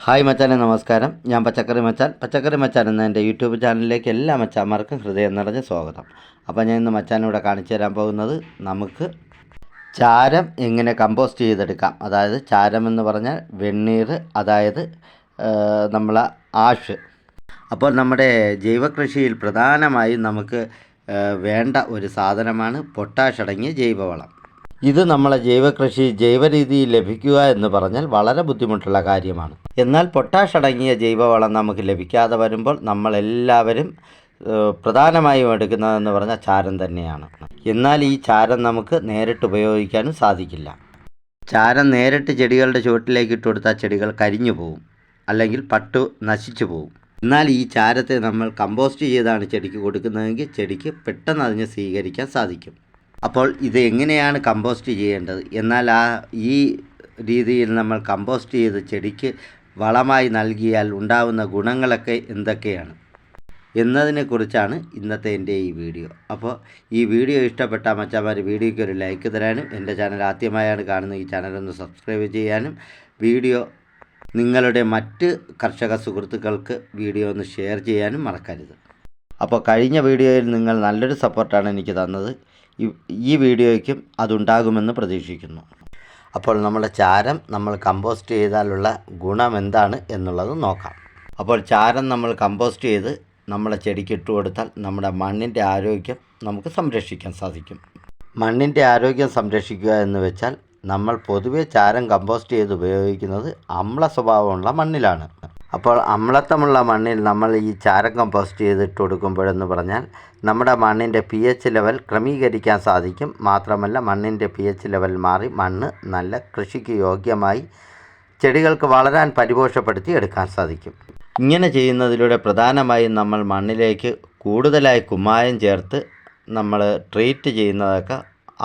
Hi മച്ചാനെ നമസ്കാരം. ഞാൻ പച്ചക്കറി മച്ചാൻ. പച്ചക്കറി മച്ചാൻ എന്ന എന്റെ യൂട്യൂബ് ചാനലിലേക്ക് എല്ലാ മച്ചാന്മാർക്കും ഹൃദയം നിറഞ്ഞ സ്വാഗതം. അപ്പോൾ ഞാൻ ഇന്ന് മച്ചാനിവിടെ കാണിച്ചു തരാൻ പോകുന്നത് നമുക്ക് ചാരം എങ്ങനെ കമ്പോസ്റ്റ് ചെയ്തെടുക്കാം. അതായത് ചാരം എന്ന് പറഞ്ഞാൽ വെണ്ണീർ അതായത് നമ്മളെ ആഷ്. അപ്പോൾ നമ്മുടെ ജൈവകൃഷിയിൽ പ്രധാനമായും നമുക്ക് വേണ്ട ഒരു സാധനമാണ് പൊട്ടാഷ് അടങ്ങിയ ജൈവവളം. ഇത് നമ്മളെ ജൈവകൃഷി ജൈവരീതിയിൽ ലഭിക്കുക എന്ന് പറഞ്ഞാൽ വളരെ ബുദ്ധിമുട്ടുള്ള കാര്യമാണ്. എന്നാൽ പൊട്ടാഷ് അടങ്ങിയ ജൈവവളം നമുക്ക് ലഭിക്കാതെ വരുമ്പോൾ നമ്മളെല്ലാവരും പ്രധാനമായും എടുക്കുന്നതെന്ന് പറഞ്ഞാൽ ചാരം തന്നെയാണ്. എന്നാൽ ഈ ചാരം നമുക്ക് നേരിട്ട് ഉപയോഗിക്കാനും സാധിക്കില്ല. ചാരം നേരിട്ട് ചെടികളുടെ ചുവട്ടിലേക്ക് ഇട്ട് കൊടുത്താൽ ചെടികൾ കരിഞ്ഞു പോകും അല്ലെങ്കിൽ പട്ടു നശിച്ചു പോകും എന്നാൽ ഈ ചാരത്തെ നമ്മൾ കമ്പോസ്റ്റ് ചെയ്താണ് ചെടിക്ക് കൊടുക്കുന്നതെങ്കിൽ ചെടിക്ക് പെട്ടെന്ന് അതിനെ സ്വീകരിക്കാൻ സാധിക്കും. അപ്പോൾ ഇത് എങ്ങനെയാണ് കമ്പോസ്റ്റ് ചെയ്യേണ്ടത്? എന്നാൽ ആ ഈ രീതിയിൽ നമ്മൾ കമ്പോസ്റ്റ് ചെയ്ത് ചെടിക്ക് വളമായി നൽകിയാൽ ഉണ്ടാവുന്ന ഗുണങ്ങളൊക്കെ എന്തൊക്കെയാണ്? എന്നതിനെക്കുറിച്ചാണ് ഇന്നത്തെ എന്റെ ഈ വീഡിയോ. അപ്പോൾ ഈ വീഡിയോ ഇഷ്ടപ്പെട്ട മച്ചാമാർ വീഡിയോയ്ക്ക് ഒരു ലൈക്ക് തരാനും എന്റെ ചാനൽ ആദ്യമായാണ് കാണുന്ന ഈ ചാനൽ ഒന്ന് സബ്സ്ക്രൈബ് ചെയ്യാനും വീഡിയോ നിങ്ങളുടെ മറ്റ് കർഷക സുഹൃത്തുക്കൾക്ക് വീഡിയോ ഒന്ന് ഷെയർ ചെയ്യാനും മറക്കരുത്. അപ്പോൾ കഴിഞ്ഞ വീഡിയോയിൽ നിങ്ങൾ നല്ലൊരു സപ്പോർട്ടാണ് എനിക്ക് തന്നത്. ഈ- വീഡിയോയ്ക്കും അതുണ്ടാകുമെന്ന് പ്രതീക്ഷിക്കുന്നു. അപ്പോൾ നമ്മുടെ ചാരം നമ്മൾ കമ്പോസ്റ്റ് ചെയ്താലുള്ള ഗുണം എന്താണ് എന്നുള്ളത് നോക്കാം. അപ്പോൾ ചാരം നമ്മൾ കമ്പോസ്റ്റ് ചെയ്ത് നമ്മുടെ ചെടിക്ക് ഇട്ട് കൊടുത്താൽ നമ്മുടെ മണ്ണിന്റെ ആരോഗ്യം നമുക്ക് സംരക്ഷിക്കാൻ സാധിക്കും. മണ്ണിന്റെ ആരോഗ്യം സംരക്ഷിക്കുക എന്ന് വെച്ചാൽ നമ്മൾ പൊതുവേ ചാരം കമ്പോസ്റ്റ് ചെയ്ത് ഉപയോഗിക്കുന്നത് അമ്ല സ്വഭാവമുള്ള മണ്ണിലാണ്. അപ്പോൾ അമ്ലത്വമുള്ള മണ്ണിൽ നമ്മൾ ഈ ചാരം കമ്പോസ്റ്റ് ചെയ്തിട്ട് കൊടുക്കുമ്പോഴെന്ന് പറഞ്ഞാൽ നമ്മുടെ മണ്ണിന്റെ പി എച്ച് ലെവൽ ക്രമീകരിക്കാൻ സാധിക്കും. മാത്രമല്ല മണ്ണിന്റെ പി എച്ച് ലെവൽ മാറി മണ്ണ് നല്ല കൃഷിക്ക് യോഗ്യമായി ചെടികൾക്ക് വളരാൻ പരിപോഷപ്പെടുത്തി എടുക്കാൻ സാധിക്കും. ഇങ്ങനെ ചെയ്യുന്നതിലൂടെ പ്രധാനമായും നമ്മൾ മണ്ണിലേക്ക് കൂടുതലായി കുമ്മായം ചേർത്ത് നമ്മൾ ട്രീറ്റ് ചെയ്യുന്നതൊക്കെ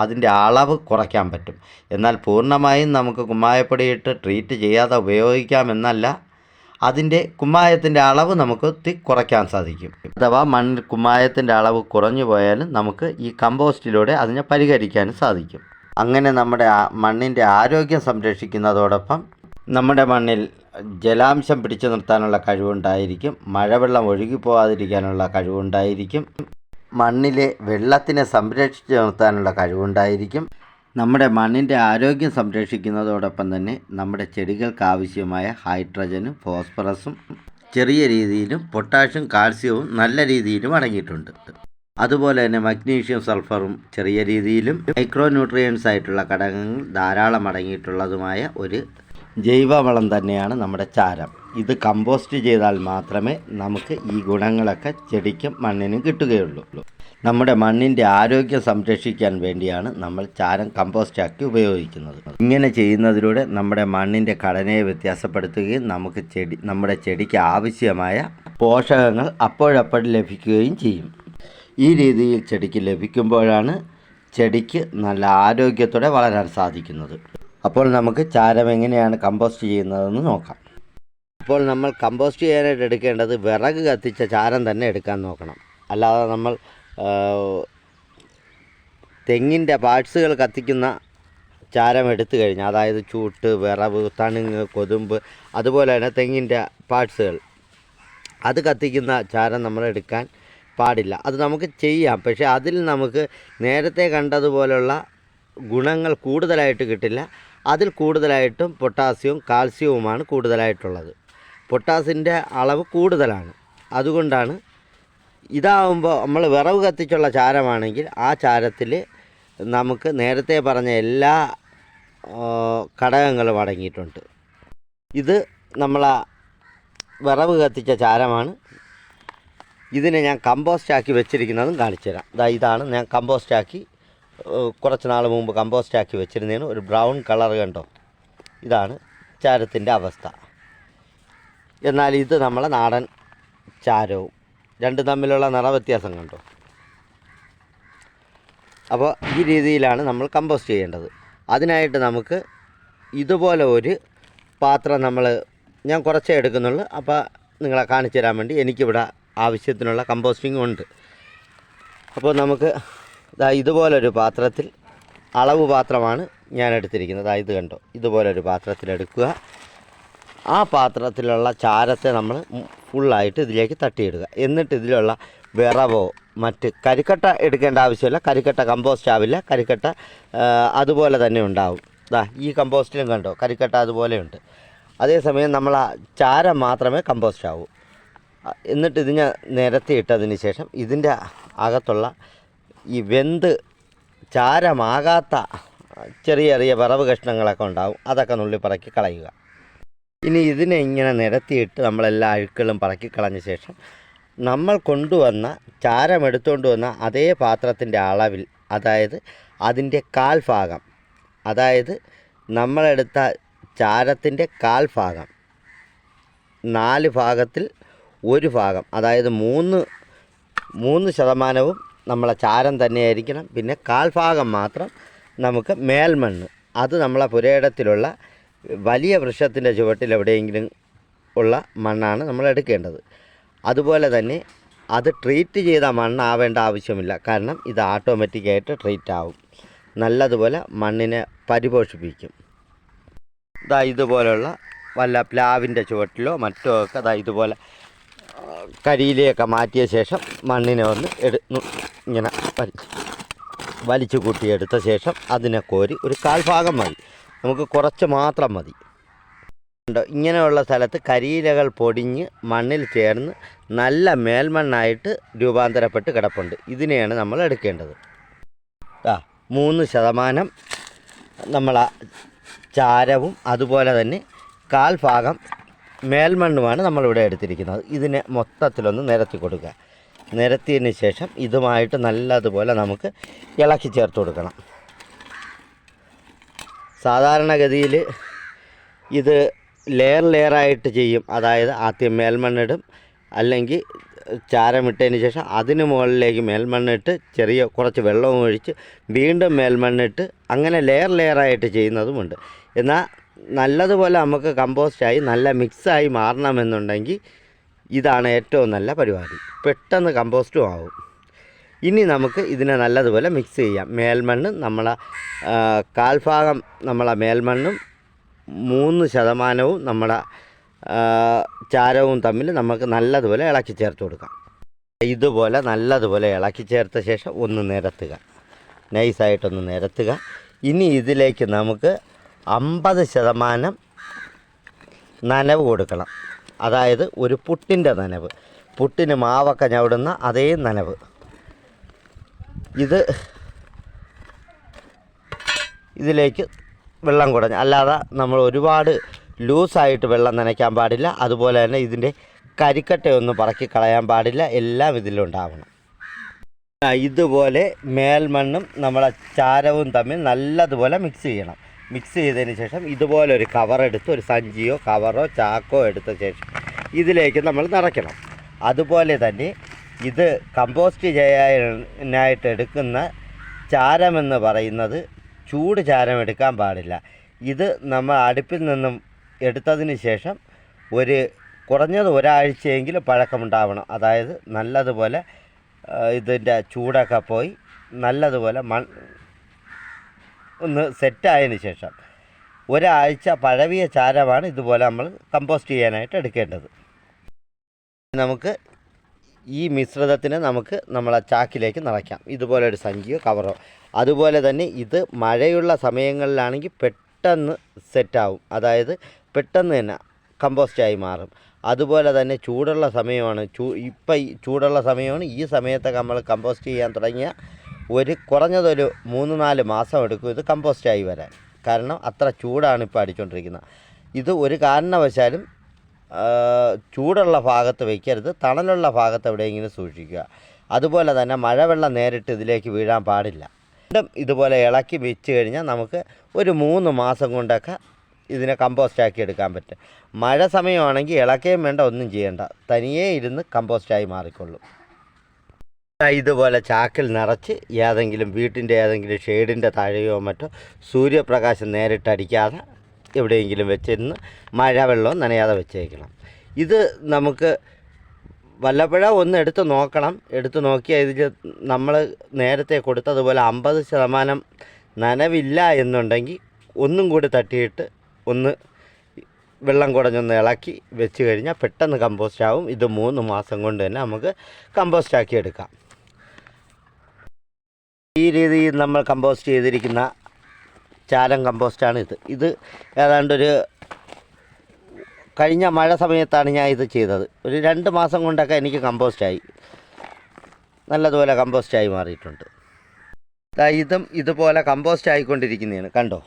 അതിന്റെ അളവ് കുറയ്ക്കാൻ പറ്റും. എന്നാൽ പൂർണമായും നമുക്ക് കുമ്മായപ്പൊടിയിട്ട് ട്രീറ്റ് ചെയ്യാതെ ഉപയോഗിക്കാമെന്നല്ല അതിന്റെ കുമ്മായത്തിന്റെ അളവ് നമുക്ക് തി കുറയ്ക്കാൻ സാധിക്കും. അഥവാ മണ്ണിൽ കുമ്മായത്തിന്റെ അളവ് കുറഞ്ഞു പോയാലും നമുക്ക് ഈ കമ്പോസ്റ്റിലൂടെ അതിനെ പരിഹരിക്കാൻ സാധിക്കും. അങ്ങനെ നമ്മുടെ മണ്ണിന്റെ ആരോഗ്യം സംരക്ഷിക്കുന്നതോടൊപ്പം നമ്മുടെ മണ്ണിൽ ജലാംശം പിടിച്ചു നിർത്താനുള്ള കഴിവുണ്ടായിരിക്കും മഴവെള്ളം ഒഴുകി പോകാതിരിക്കാനുള്ള കഴിവുണ്ടായിരിക്കും മണ്ണിലെ വെള്ളത്തിനെ സംരക്ഷിച്ചു നിർത്താനുള്ള കഴിവുണ്ടായിരിക്കും. നമ്മുടെ മണ്ണിന്റെ ആരോഗ്യം സംരക്ഷിക്കുന്നതോടൊപ്പം തന്നെ നമ്മുടെ ചെടികൾക്ക് ആവശ്യമായ ഹൈഡ്രജനും ഫോസ്ഫറസും ചെറിയ രീതിയിലും പൊട്ടാഷ്യം കാൽസ്യവും നല്ല രീതിയിലും അടങ്ങിയിട്ടുണ്ട്. അതുപോലെ തന്നെ മഗ്നീഷ്യം സൾഫറും ചെറിയ രീതിയിലും മൈക്രോ ന്യൂട്രിയൻസ് ആയിട്ടുള്ള ഘടകങ്ങൾ ധാരാളം അടങ്ങിയിട്ടുള്ളതുമായ ഒരു ജൈവവളം തന്നെയാണ് നമ്മുടെ ചാരം. ഇത് കമ്പോസ്റ്റ് ചെയ്താൽ മാത്രമേ നമുക്ക് ഈ ഗുണങ്ങളൊക്കെ ചെടിക്കും മണ്ണിനും കിട്ടുകയുള്ളൂ. നമ്മുടെ മണ്ണിന്റെ ആരോഗ്യം സംരക്ഷിക്കാൻ വേണ്ടിയാണ് നമ്മൾ ചാരം കമ്പോസ്റ്റാക്കി ഉപയോഗിക്കുന്നത്. ഇങ്ങനെ ചെയ്യുന്നതിലൂടെ നമ്മുടെ മണ്ണിന്റെ ഘടനയെ വ്യത്യാസപ്പെടുത്തുകയും നമുക്ക് ചെടി നമ്മുടെ ചെടിക്ക് ആവശ്യമായ പോഷകങ്ങൾ അപ്പോഴപ്പോൾ ലഭിക്കുകയും ചെയ്യും. ഈ രീതിയിൽ ചെടിക്ക് ലഭിക്കുമ്പോഴാണ് ചെടിക്ക് നല്ല ആരോഗ്യത്തോടെ വളരാൻ സാധിക്കുന്നത്. അപ്പോൾ നമുക്ക് ചാരം എങ്ങനെയാണ് കമ്പോസ്റ്റ് ചെയ്യുന്നതെന്ന് നോക്കാം. അപ്പോൾ നമ്മൾ കമ്പോസ്റ്റ് ചെയ്യാനായിട്ട് എടുക്കേണ്ടത് വിറക് കത്തിച്ച ചാരം തന്നെ എടുക്കാൻ നോക്കണം. അല്ലാതെ നമ്മൾ തെങ്ങിന്റെ പാർട്സുകൾ കത്തിക്കുന്ന ചാരം എടുത്തു കഴിഞ്ഞാൽ അതായത് ചൂട്ട് വിറവ് തണുങ്ങ് കൊതുമ്പ് അതുപോലെ തന്നെ തെങ്ങിന്റെ പാർട്സുകൾ അത് കത്തിക്കുന്ന ചാരം നമ്മൾ എടുക്കാൻ പാടില്ല. അത് നമുക്ക് ചെയ്യാം. പക്ഷേ അതിൽ നമുക്ക് നേരത്തെ കണ്ടതുപോലുള്ള ഗുണങ്ങൾ കൂടുതലായിട്ട് കിട്ടില്ല. അതിൽ കൂടുതലായിട്ടും പൊട്ടാസ്യവും കാൽസ്യവുമാണ് കൂടുതലായിട്ടുള്ളത്. പൊട്ടാസിന്റെ അളവ് കൂടുതലാണ്. അതുകൊണ്ടാണ് ഇതാവുമ്പോൾ നമ്മൾ വിറവ് കത്തിച്ചുള്ള ചാരമാണെങ്കിൽ ആ ചാരത്തിൽ നമുക്ക് നേരത്തെ പറഞ്ഞ എല്ലാ ഘടകങ്ങളും അടങ്ങിയിട്ടുണ്ട്. ഇത് നമ്മൾ വിറവ് കത്തിച്ച ചാരമാണ്. ഇതിനെ ഞാൻ കമ്പോസ്റ്റാക്കി വെച്ചിരിക്കുന്നതും കാണിച്ചു തരാം. ഇതാ ഇതാണ് ഞാൻ കമ്പോസ്റ്റാക്കി കുറച്ച് നാൾ മുമ്പ് കമ്പോസ്റ്റാക്കി വെച്ചിരുന്നതിന് ഒരു ബ്രൗൺ കളർ കണ്ടോ? ഇതാണ് ചാരത്തിന്റെ അവസ്ഥ. എന്നാൽ ഇത് നമ്മളെ നാടൻ ചാരവും. രണ്ടും തമ്മിലുള്ള നിറവ്യത്യാസം കണ്ടോ? അപ്പോൾ ഈ രീതിയിലാണ് നമ്മൾ കമ്പോസ്റ്റ് ചെയ്യേണ്ടത്. അതിനായിട്ട് നമുക്ക് ഇതുപോലെ ഒരു പാത്രം നമ്മൾ ഞാൻ കുറച്ചേ എടുക്കുന്നുള്ളൂ. അപ്പോൾ നിങ്ങളെ കാണിച്ചു തരാൻ വേണ്ടി എനിക്കിവിടെ ആവശ്യത്തിനുള്ള കമ്പോസ്റ്റിംഗ് ഉണ്ട്. അപ്പോൾ നമുക്ക് ഇതാ ഇതുപോലൊരു പാത്രത്തിൽ അളവ് പാത്രമാണ് ഞാൻ എടുത്തിരിക്കുന്നത്. അതായത് കണ്ടോ? ഇതുപോലൊരു പാത്രത്തിലെടുക്കുക ആ പാത്രത്തിലുള്ള ചാരത്തെ നമ്മൾ ഫുള്ളായിട്ട് ഇതിലേക്ക് തട്ടിയിടുക. എന്നിട്ട് ഇതിലുള്ള വിറവോ മറ്റ് കരിക്കട്ട എടുക്കേണ്ട ആവശ്യമില്ല. കരിക്കട്ട കമ്പോസ്റ്റ് ആവില്ല. കരിക്കട്ട അതുപോലെ തന്നെ ഉണ്ടാവും. ദാ ഈ കമ്പോസ്റ്റിലും കണ്ടോ? കരിക്കട്ട അതുപോലെയുണ്ട് അതേസമയം നമ്മൾ ആ ചാരം മാത്രമേ കമ്പോസ്റ്റ് ആവൂ. എന്നിട്ട് ഇതിനെ നിരത്തിയിട്ടതിന് ശേഷം ഇതിന്റെ അകത്തുള്ള ഈ വെന്ത് ചാരമാകാത്ത ചെറിയ ചെറിയ വിറവ് കഷ്ണങ്ങളൊക്കെ ഉണ്ടാവും. അതൊക്കെ നുള്ളി പറക്കി കളയുക. ഇനി ഇതിനെ ഇങ്ങനെ നിരത്തിയിട്ട് നമ്മളെല്ലാ അഴുക്കളും പറക്കിക്കളഞ്ഞ ശേഷം നമ്മൾ കൊണ്ടുവന്ന ചാരം എടുത്തുകൊണ്ട് വന്ന അതേ പാത്രത്തിന്റെ അളവിൽ അതായത് അതിന്റെ കാൽ ഭാഗം അതായത് നമ്മളെടുത്ത ചാരത്തിന്റെ കാൽ ഭാഗം നാല് ഭാഗത്തിൽ ഒരു ഭാഗം അതായത് മൂന്ന് മൂന്ന് ശതമാനവും നമ്മളെ ചാരം തന്നെയായിരിക്കണം. പിന്നെ കാൽ ഭാഗം മാത്രം നമുക്ക് മേൽമണ്ണ് അത് നമ്മളെ പുരയിടത്തിലുള്ള വലിയ വൃക്ഷത്തിന്റെ ചുവട്ടിൽ എവിടെയെങ്കിലും ഉള്ള മണ്ണാണ് നമ്മൾ എടുക്കേണ്ടത്. അതുപോലെ തന്നെ അത് ട്രീറ്റ് ചെയ്ത മണ്ണാവേണ്ട ആവശ്യമില്ല. കാരണം ഇത് ഓട്ടോമാറ്റിക്കായിട്ട് ട്രീറ്റ് ആവും. നല്ലതുപോലെ മണ്ണിനെ പരിപോഷിപ്പിക്കും. ഇതാ ഇതുപോലെയുള്ള വല്ല പ്ലാവിന്റെ ചുവട്ടിലോ മറ്റോ ഒക്കെ അതാ ഇതുപോലെ കരിയിലെയൊക്കെ മാറ്റിയ ശേഷം മണ്ണിനെ ഒന്ന് എടു ഇങ്ങനെ വലിച്ച് വലിച്ചു കൂട്ടിയെടുത്ത ശേഷം അതിനെ കോരി ഒരു കാൽഭാഗം മതി. നമുക്ക് കുറച്ച് മാത്രം മതി. ഇങ്ങനെയുള്ള സ്ഥലത്ത് കരിയിലകൾ പൊടിഞ്ഞ് മണ്ണിൽ ചേർന്ന് നല്ല മേൽമണ്ണായിട്ട് രൂപാന്തരപ്പെട്ട് കിടപ്പുണ്ട്. ഇതിനെയാണ് നമ്മൾ എടുക്കേണ്ടത്. ആ മൂന്ന് ശതമാനം നമ്മൾ ചാരവും അതുപോലെ തന്നെ കാൽ ഭാഗം മേൽമണ്ണുമാണ് നമ്മളിവിടെ എടുത്തിരിക്കുന്നത്. ഇതിനെ മൊത്തത്തിലൊന്ന് നിരത്തി കൊടുക്കുക. നിരത്തിയതിന് ശേഷം ഇതുമായിട്ട് നല്ലതുപോലെ നമുക്ക് ഇളക്കി ചേർത്ത് കൊടുക്കണം. സാധാരണഗതിയിൽ ഇത് ലെയർ ലെയറായിട്ട് ചെയ്യും. അതായത് ആദ്യം മേൽമണ്ണിടും. അല്ലെങ്കിൽ ചാരമിട്ടതിന് ശേഷം അതിന് മുകളിലേക്ക് മേൽമണ്ണിട്ട് ചെറിയ കുറച്ച് വെള്ളവും ഒഴിച്ച് വീണ്ടും മേൽമണ്ണിട്ട് അങ്ങനെ ലെയർ ലെയറായിട്ട് ചെയ്യുന്നതുമുണ്ട്. എന്നാൽ നല്ലതുപോലെ നമുക്ക് കമ്പോസ്റ്റായി നല്ല മിക്സായി മാറണമെന്നുണ്ടെങ്കിൽ ഇതാണ് ഏറ്റവും നല്ല പരിപാടി. പെട്ടെന്ന് കമ്പോസ്റ്റും ആവും. ഇനി നമുക്ക് ഇതിനെ നല്ലതുപോലെ മിക്സ് ചെയ്യാം. മേൽമണ്ണ് നമ്മളെ കാൽഭാഗം നമ്മളെ മേൽമണ്ണും മൂന്ന് ശതമാനവും നമ്മുടെ ചാരവും തമ്മിൽ നമുക്ക് നല്ലതുപോലെ ഇളക്കി ചേർത്ത് കൊടുക്കാം. ഇതുപോലെ നല്ലതുപോലെ ഇളക്കി ചേർത്ത ശേഷം ഒന്ന് നിരത്തുക. നൈസായിട്ടൊന്ന് നിരത്തുക. ഇനി ഇതിലേക്ക് നമുക്ക് അമ്പത് ശതമാനം നനവ് കൊടുക്കണം. അതായത് ഒരു പുട്ടിന്റെ നനവ്. പുട്ടിന് മാവൊക്കെ ഞവിടുന്ന അതേ നനവ്. ഇത് ഇതിലേക്ക് വെള്ളം കുടഞ്ഞ്. അല്ലാതെ നമ്മൾ ഒരുപാട് ലൂസായിട്ട് വെള്ളം നനയ്ക്കാൻ പാടില്ല. അതുപോലെ തന്നെ ഇതിന്റെ കരിക്കട്ടയൊന്നും പറക്കി കളയാൻ പാടില്ല. എല്ലാം ഇതിലുണ്ടാവണം. ഇതുപോലെ മേൽമണ്ണും നമ്മളെ ചാരവും തമ്മിൽ നല്ലതുപോലെ മിക്സ് ചെയ്യണം. മിക്സ് ചെയ്തതിന് ശേഷം ഇതുപോലെ ഒരു കവർ എടുത്ത് ഒരു സഞ്ചിയോ കവറോ ചാക്കോ എടുത്ത ശേഷം ഇതിലേക്ക് നമ്മൾ നിറയ്ക്കണം അതുപോലെ തന്നെ ഇത് കമ്പോസ്റ്റ് ചെയ്യാനായിട്ട് എടുക്കുന്ന ചാരമെന്ന് പറയുന്നത് ചൂട് ചാരം എടുക്കാൻ പാടില്ല. ഇത് നമ്മൾ അടുപ്പിൽ നിന്നും എടുത്തതിന് ശേഷം ഒരു കുറഞ്ഞത് ഒരാഴ്ചയെങ്കിലും പഴക്കമുണ്ടാവണം. അതായത് നല്ലതുപോലെ ഇതിന്റെ ചൂടൊക്കെ പോയി നല്ലതുപോലെ മൺ ഒന്ന് സെറ്റായതിന് ശേഷം ഒരാഴ്ച പഴവിയ ചാരമാണ് ഇതുപോലെ നമ്മൾ കമ്പോസ്റ്റ് ചെയ്യാനായിട്ട് എടുക്കേണ്ടത്. നമുക്ക് ഈ മിശ്രിതത്തിന് നമുക്ക് നമ്മളെ ചാക്കിലേക്ക് നിറയ്ക്കാം. ഇതുപോലെ ഒരു സഞ്ചിയോ കവറോ. അതുപോലെ തന്നെ ഇത് മഴയുള്ള സമയങ്ങളിലാണെങ്കിൽ പെട്ടെന്ന് സെറ്റാവും. അതായത് പെട്ടെന്ന് തന്നെ കമ്പോസ്റ്റായി മാറും. അതുപോലെ തന്നെ ചൂടുള്ള സമയമാണ്. ചൂ ഇപ്പം ഈ ചൂടുള്ള സമയമാണ്. ഈ സമയത്തൊക്കെ നമ്മൾ കമ്പോസ്റ്റ് ചെയ്യാൻ തുടങ്ങിയ ഒരു കുറഞ്ഞതൊരു മൂന്ന് നാല് മാസം എടുക്കും ഇത് കമ്പോസ്റ്റായി വരാൻ. കാരണം അത്ര ചൂടാണ് ഇപ്പോൾ അടിച്ചുകൊണ്ടിരിക്കുന്നത് ഇത് ഒരു കാരണവശാലും ചൂടുള്ള ഭാഗത്ത് വയ്ക്കരുത് തണലുള്ള ഭാഗത്ത് എവിടെയെങ്കിലും സൂക്ഷിക്കുക. അതുപോലെ തന്നെ മഴവെള്ളം നേരിട്ട് ഇതിലേക്ക് വീഴാൻ പാടില്ല. വീണ്ടും ഇതുപോലെ ഇളക്കി വെച്ച് കഴിഞ്ഞാൽ നമുക്ക് ഒരു മൂന്ന് മാസം കൊണ്ടൊക്കെ ഇതിനെ കമ്പോസ്റ്റാക്കി എടുക്കാൻ പറ്റും. മഴ സമയമാണെങ്കിൽ ഇളക്കുകയും വേണ്ട ഒന്നും ചെയ്യേണ്ട. തനിയേ ഇരുന്ന് കമ്പോസ്റ്റായി മാറിക്കൊള്ളും. ഇതുപോലെ ചാക്കിൽ നിറച്ച് ഏതെങ്കിലും വീട്ടിന്റെ ഏതെങ്കിലും ഷെയ്ഡിന്റെ താഴെയോ മറ്റോ സൂര്യപ്രകാശം നേരിട്ടടിക്കാതെ എവിടെയെങ്കിലും വെച്ചിരുന്ന് മഴവെള്ളവും നനയാതെ വെച്ചേക്കണം. ഇത് നമുക്ക് വല്ലപ്പോഴ ഒന്ന് എടുത്ത് നോക്കണം. എടുത്ത് നോക്കിയാൽ ഇതിൽ നമ്മൾ നേരത്തെ കൊടുത്തതുപോലെ അമ്പത് ശതമാനം നനവില്ല എന്നുണ്ടെങ്കിൽ ഒന്നും കൂടി തട്ടിയിട്ട് ഒന്ന് വെള്ളം കുടഞ്ഞൊന്ന് ഇളക്കി വെച്ച് കഴിഞ്ഞാൽ പെട്ടെന്ന് കമ്പോസ്റ്റ് ആവും ഇത് മൂന്ന് മാസം കൊണ്ട് തന്നെ നമുക്ക് കമ്പോസ്റ്റ് ആക്കി എടുക്കാം. ഈ രീതിയിൽ നമ്മൾ കമ്പോസ്റ്റ് ചെയ്തിരിക്കുന്ന ചാരം കമ്പോസ്റ്റാണ് ഇത്. ഇത് ഏതാണ്ടൊരു കഴിഞ്ഞ മഴ സമയത്താണ് ഞാൻ ഇത് ചെയ്തത്. ഒരു രണ്ട് മാസം കൊണ്ടൊക്കെ എനിക്ക് കമ്പോസ്റ്റായി. നല്ലതുപോലെ കമ്പോസ്റ്റായി മാറിയിട്ടുണ്ട്. ഇതും ഇതുപോലെ കമ്പോസ്റ്റ് ആയിക്കൊണ്ടിരിക്കുന്നതാണ് കണ്ടോ?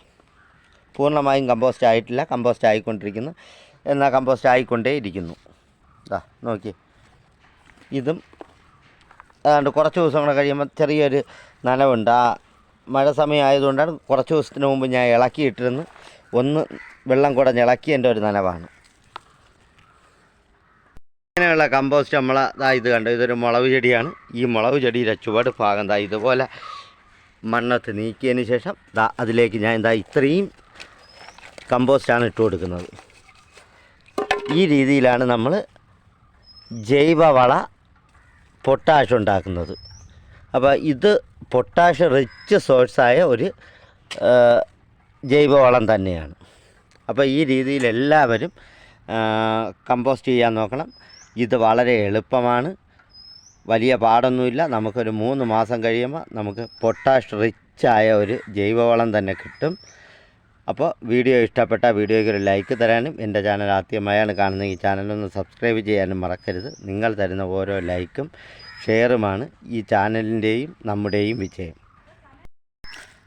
പൂർണമായും കമ്പോസ്റ്റ് ആയിട്ടില്ല കമ്പോസ്റ്റ് ആയിക്കൊണ്ടിരിക്കുന്നു എന്നാൽ കമ്പോസ്റ്റ് ആയിക്കൊണ്ടേ ഇരിക്കുന്നു ദാ നോക്കി ഇതും അതുകൊണ്ട് കുറച്ച് ദിവസം കൂടെ കഴിയുമ്പോൾ ചെറിയൊരു നനവുണ്ട്. ആ മഴ സമയമായതുകൊണ്ടാണ് കുറച്ച് ദിവസത്തിന് മുമ്പ് ഞാൻ ഇളക്കിയിട്ടിരുന്ന്. ഒന്ന് വെള്ളം കുടഞ്ഞ് എന്റെ ഒരു നനവാണ്. ഇങ്ങനെയുള്ള കമ്പോസ്റ്റ് നമ്മൾ ദാ ഇത് കണ്ടു? ഇതൊരു മുളക് ചെടിയാണ്. ഈ മുളക് ചെടിയുടെ ചുവട് ഭാഗം ദാ ഇതുപോലെ മണ്ണത്ത് നീക്കിയതിന് ശേഷം ദാ അതിലേക്ക് ഞാൻ എന്താ ഇത്രയും കമ്പോസ്റ്റാണ് ഇട്ട് കൊടുക്കുന്നത്. ഈ രീതിയിലാണ് നമ്മൾ ജൈവവള പൊട്ടാഷ് ഉണ്ടാക്കുന്നത്. അപ്പോൾ ഇത് പൊട്ടാഷ് റിച്ച് സോഴ്സായ ഒരു ജൈവവളം തന്നെയാണ്. അപ്പോൾ ഈ രീതിയിൽ എല്ലാവരും കമ്പോസ്റ്റ് ചെയ്യാൻ നോക്കണം. ഇത് വളരെ എളുപ്പമാണ്. വലിയ പാടൊന്നുമില്ല. നമുക്കൊരു മൂന്ന് മാസം കഴിയുമ്പോൾ നമുക്ക് പൊട്ടാഷ് റിച്ചായ ഒരു ജൈവവളം തന്നെ കിട്ടും. അപ്പോൾ വീഡിയോ ഇഷ്ടപ്പെട്ട വീഡിയോയ്ക്ക് ഒരു ലൈക്ക് തരാനും എന്റെ ചാനൽ ആദ്യമായാണ് കാണുന്നത് ഈ ചാനലൊന്ന് സബ്സ്ക്രൈബ് ചെയ്യാനും മറക്കരുത്. നിങ്ങൾ തരുന്ന ഓരോ ലൈക്കും ഷെയറുമാണ് ഈ ചാനലിന്റെയും നമ്മുടെയും വിജയം.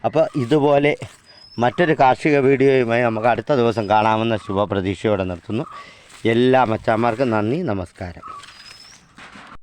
അപ്പോൾ ഇതുപോലെ മറ്റൊരു കാർഷിക വീഡിയോയുമായി നമുക്ക് അടുത്ത ദിവസം കാണാമെന്ന ശുഭപ്രതീക്ഷയോടെ നിർത്തുന്നു. എല്ലാ മച്ചാന്മാർക്കും നന്ദി നമസ്കാരം.